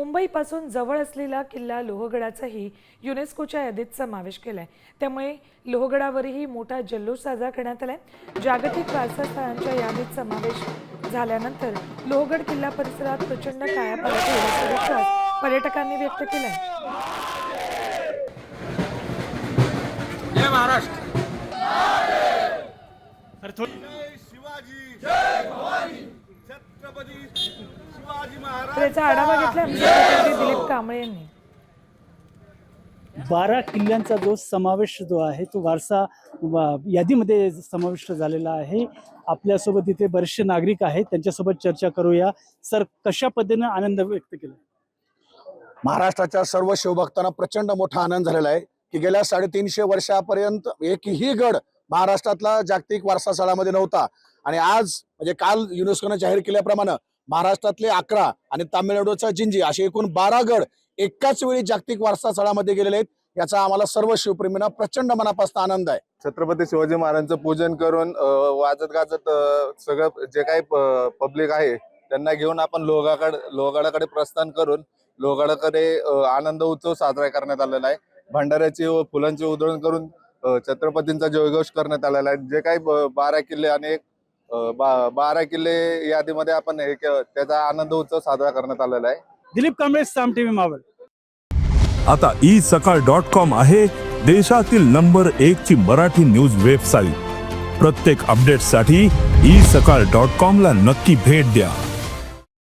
मुंबईपासून जवळ असलेला किल्ला लोहगडाचाही युनेस्कोच्या यादीत समावेश केलाय. त्यामुळे लोहगडावरही मोठा जल्लोष साजरा करण्यात आलाय. जागतिक वारसा स्थळांच्या यादीत समावेश झाल्यानंतर लोहगड किल्ला परिसरात प्रचंड विश्वास पर्यटकांनी व्यक्त केलाय. जय महाराष्ट्र. शिवाजी. याचा आढावा घेतला. दिलीप कांबळे यांनी. बारा किल्ल्यांचा जो समावेश जो आहे तो वारसा यादीमध्ये समाविष्ट झालेला आहे. आपल्यासोबत इथे बरेचसे नागरिक आहेत. त्यांच्यासोबत चर्चा करूया. सर कशा पद्धतीने आनंद व्यक्त केला? महाराष्ट्राच्या सर्व शिवभक्तांना प्रचंड मोठा आनंद झालेला आहे की गेल्या साडेतीनशे वर्षापर्यंत एकही गड महाराष्ट्रातला जागतिक वारसा स्थळामध्ये नव्हता. आणि आज म्हणजे काल युनेस्कोनं जाहीर केल्याप्रमाणे महाराष्ट्रातले अकरा आणि तामिळनाडूचा जिंजी असे एकूण बारा गड एकाच वेळी जागतिक वारसा स्थळामध्ये गेलेले आहेत. याचा आम्हाला सर्व शिवप्रेमींना प्रचंड मनापासून आनंद आहे. छत्रपती शिवाजी महाराजांचं पूजन करून वाजत गाजत सगळं जे काही पब्लिक आहे त्यांना घेऊन आपण लोहगाड लोहगडाकडे प्रस्थान करून लोहगडाकडे आनंद उत्सव साजरा करण्यात आलेला आहे. भंडाऱ्याची व फुलांची उधळण करून छत्रपतींचा जयघोष करण्यात आलेला आहे. जे काही बारा किल्ले आणि एक बा- बारा किल्ले यादीमध्ये आपण हे के- त्याचा आनंद उत्सव साजरा करण्यात आलेला आहे. दिलीप कांबळे साम टीव्ही मावळ. आता ई सकाळ डॉट कॉम आहे देशातील नंबर एक ची मराठी न्यूज वेबसाईट. प्रत्येक अपडेटसाठी ई सकाळ डॉट कॉम ला नक्की भेट द्या.